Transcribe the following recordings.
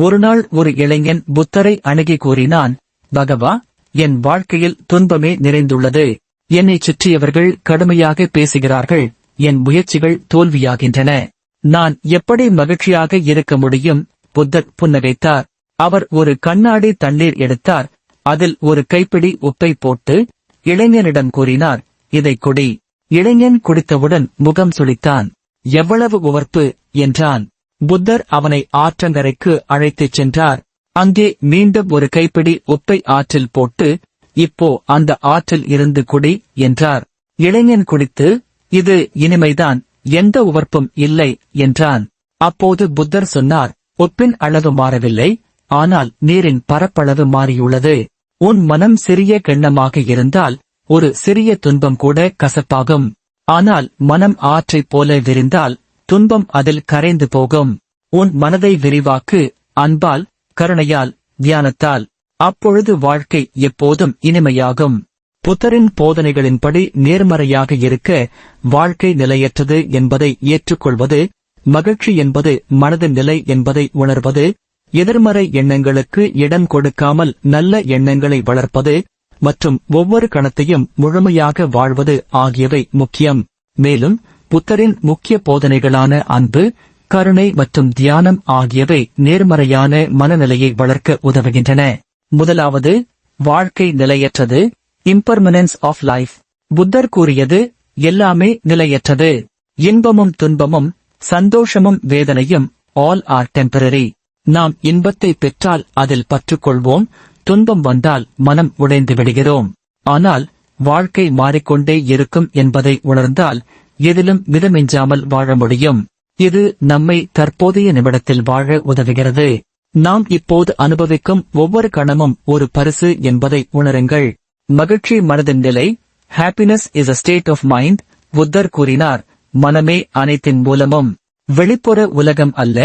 ஒருநாள் ஒரு இளைஞன் புத்தரை அணுகி கூறினான் பகவா என் வாழ்க்கையில் துன்பமே நிறைந்துள்ளது. என்னைச் சுற்றியவர்கள் கடுமையாக பேசுகிறார்கள். என் முயற்சிகள் தோல்வியாகின்றன. நான் எப்படி மகிழ்ச்சியாக இருக்க முடியும்? புத்தர் புன்னகைத்தார். அவர் ஒரு கண்ணாடி தண்ணீர் எடுத்தார். அதில் ஒரு கைப்பிடி உப்பை போட்டு இளைஞனிடம் கூறினார் இதை குடி. இளைஞன் குடித்தவுடன் முகம் சுளித்தான். எவ்வளவு உவர்ப்பு என்றான். புத்தர் அவனை ஆற்றங்கரைக்கு அழைத்துச் சென்றார். அங்கே மீண்டும் ஒரு கைப்பிடி உப்பை ஆற்றில் போட்டு இப்போ அந்த ஆற்றில் இருந்து குடி என்றார். இளைஞன் குடித்து இது இனிமைதான் எந்த உவர்ப்பும் இல்லை என்றான். அப்போது புத்தர் சொன்னார் உப்பின் அளவு மாறவில்லை ஆனால் நீரின் பரப்பளவு மாறியுள்ளது. உன் மனம் சிறிய கிண்ணமாக இருந்தால் ஒரு சிறிய துன்பம் கூட கசப்பாகும். ஆனால் மனம் ஆற்றைப் போல விரிந்தால் துன்பம் அதில் கரைந்து போகும். உன் மனதை விரிவாக்கு அன்பால் கருணையால் தியானத்தால். அப்பொழுது வாழ்க்கை எப்போதும் இனிமையாகும். புத்தரின் போதனைகளின்படி நேர்மறையாக இருக்க வாழ்க்கை நிலையற்றது என்பதை ஏற்றுக்கொள்வது மகிழ்ச்சி என்பது மனதின் நிலை என்பதை உணர்வது எதிர்மறை எண்ணங்களுக்கு இடம் கொடுக்காமல் நல்ல எண்ணங்களை வளர்ப்பது மற்றும் ஒவ்வொரு கணத்தையும் முழுமையாக வாழ்வது ஆகியவை முக்கியம். மேலும் புத்தரின் முக்கிய போதனைகளான அன்பு கருணை மற்றும் தியானம் ஆகியவை நேர்மறையான மனநிலையை வளர்க்க உதவுகின்றன. முதலாவது வாழ்க்கை நிலையற்றது இம்பர்மனன்ஸ் ஆஃப் லைஃப் புத்தர் கூறியது எல்லாமே நிலையற்றது. இன்பமும் துன்பமும் சந்தோஷமும் வேதனையும் ஆல் ஆர் டெம்பரரி நாம் இன்பத்தை பெற்றால் அதில் பற்றுக்கொள்வோம் துன்பம் வந்தால் மனம் உடைந்து விடுகிறோம். ஆனால் வாழ்க்கை மாறிக்கொண்டே இருக்கும் என்பதை உணர்ந்தால் எதிலும் மிதமிஞ்சாமல் வாழ முடியும். இது நம்மை தற்போதைய நிமிடத்தில் வாழ உதவுகிறது. நாம் இப்போது அனுபவிக்கும் ஒவ்வொரு கணமும் ஒரு பரிசு என்பதை உணருங்கள். மகிழ்ச்சி மனதின் நிலை happiness is a state of mind புத்தர் கூறினார். மனமே அனைத்தின் மூலமும். வெளிப்புற உலகம் அல்ல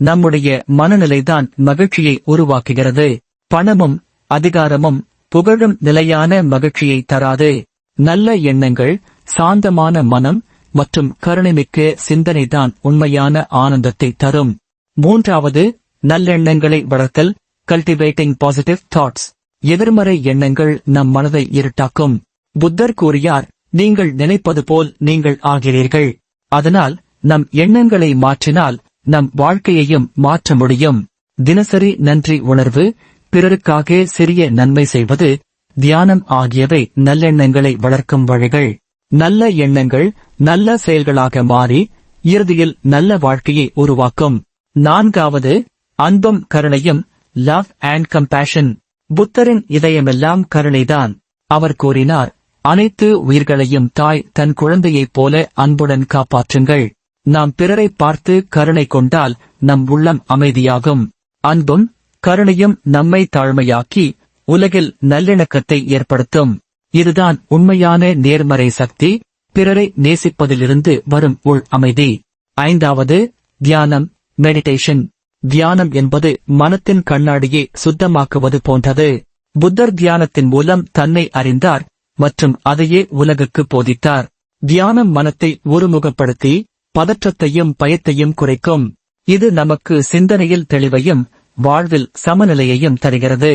நம்முடைய மனநிலைதான் மகிழ்ச்சியை உருவாக்குகிறது. பணமும் அதிகாரமும் புகழும் நிலையான மகிழ்ச்சியை தராது. நல்ல எண்ணங்கள் சாந்தமான மனம் மற்றும் கருணைமிக்க சிந்தனைதான் உண்மையான ஆனந்தத்தை தரும். மூன்றாவது நல்லெண்ணங்களை வளர்த்தல் கல்டிவேட்டிங் பாசிட்டிவ் தாட்ஸ் எதிர்மறை எண்ணங்கள் நம் மனதை இருட்டாக்கும். புத்தர் கூறியார் நீங்கள் நினைப்பது போல் நீங்கள் ஆகிறீர்கள். அதனால் நம் எண்ணங்களை மாற்றினால் நம் வாழ்க்கையையும் மாற்ற முடியும். தினசரி நன்றி உணர்வு பிறருக்காக சிறிய நன்மை செய்வது தியானம் ஆகியவை நல்லெண்ணங்களை வளர்க்கும் வழிகள். நல்ல எண்ணங்கள் நல்ல செயல்களாக மாறி இறுதியில் நல்ல வாழ்க்கையை உருவாக்கும். நான்காவது அன்பும் கருணையும் லவ் அண்ட் கம்பேஷன் புத்தரின் இதயமெல்லாம் கருணைதான். அவர் கூறினார் அனைத்து உயிர்களையும் தாய் தன் குழந்தையைப் போல அன்புடன் காப்பாற்றுங்கள். நாம் பிறரை பார்த்து கருணை கொண்டால் நம் உள்ளம் அமைதியாகும். அன்பும் கருணையும் நம்மை தாழ்மையாக்கி உலகில் நல்லிணக்கத்தை ஏற்படுத்தும். இதுதான் உண்மையான நேர்மறை சக்தி. பிறரை நேசிப்பதிலிருந்து வரும் உள் அமைதி. ஐந்தாவது தியானம் மெடிடேஷன் தியானம் என்பது மனத்தின் கண்ணாடியை சுத்தமாக்குவது போன்றது. புத்தர் தியானத்தின் மூலம் தன்னை அறிந்தார் மற்றும் அதையே உலகுக்கு போதித்தார். தியானம் மனத்தை ஒருமுகப்படுத்தி பதற்றத்தையும் பயத்தையும் குறைக்கும். இது நமக்கு சிந்தனையில் தெளிவையும் வாழ்வில் சமநிலையையும் தருகிறது.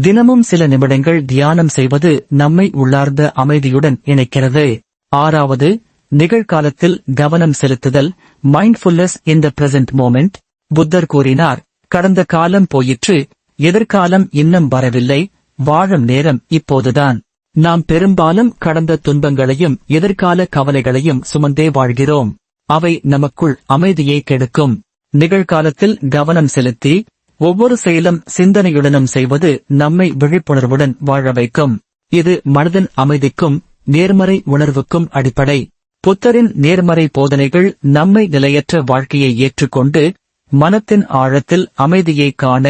தினமும் சில நிமிடங்கள் தியானம் செய்வது நம்மை உள்ளார்ந்த அமைதியுடன் இணைக்கிறது. ஆறாவது நிகழ்காலத்தில் கவனம் செலுத்துதல் mindfulness in the present moment புத்தர் கூறினார் கடந்த காலம் போயிற்று எதிர்காலம் இன்னும் வரவில்லை வாழும் நேரம் இப்போதுதான். நாம் பெரும்பாலும் கடந்த துன்பங்களையும் எதிர்கால கவலைகளையும் சுமந்தே வாழ்கிறோம். அவை நமக்குள் அமைதியை கெடுக்கும். நிகழ்காலத்தில் கவனம் செலுத்தி ஒவ்வொரு செயலும் சிந்தனையுடனும் செய்வது நம்மை விழிப்புணர்வுடன் வாழ வைக்கும். இது மனதின் அமைதிக்கும் நேர்மறை உணர்வுக்கும் அடிப்படை. புத்தரின் நேர்மறை போதனைகள் நம்மை நிலையற்ற வாழ்க்கையை ஏற்றுக்கொண்டு மனத்தின் ஆழத்தில் அமைதியை காண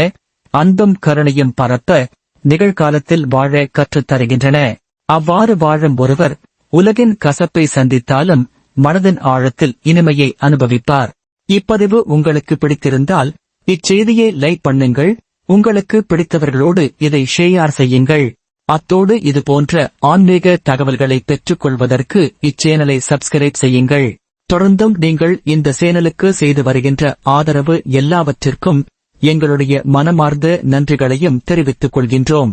அன்பும் கருணையும் பரப்ப நிகழ்காலத்தில் வாழ கற்றுத் தருகின்றன அவ்வாறு வாழும் ஒருவர் உலகின் கசப்பை சந்தித்தாலும் மனதின் ஆழத்தில் இனிமையை அனுபவிப்பார். இப்பதிவு உங்களுக்கு பிடித்திருந்தால் இச்செய்தியை லைக் பண்ணுங்கள். உங்களுக்கு பிடித்தவர்களோடு இதை ஷேர் செய்யுங்கள். அத்தோடு இது போன்ற ஆன்மீக தகவல்களை பெற்றுக்கொள்வதற்கு இச்சேனலை சப்ஸ்கிரைப் செய்யுங்கள். தொடர்ந்தும் நீங்கள் இந்த சேனலுக்கு செய்து வருகின்ற ஆதரவு எல்லாவற்றிற்கும் எங்களுடைய மனமார்ந்த நன்றிகளையும் தெரிவித்துக் கொள்கின்றோம்.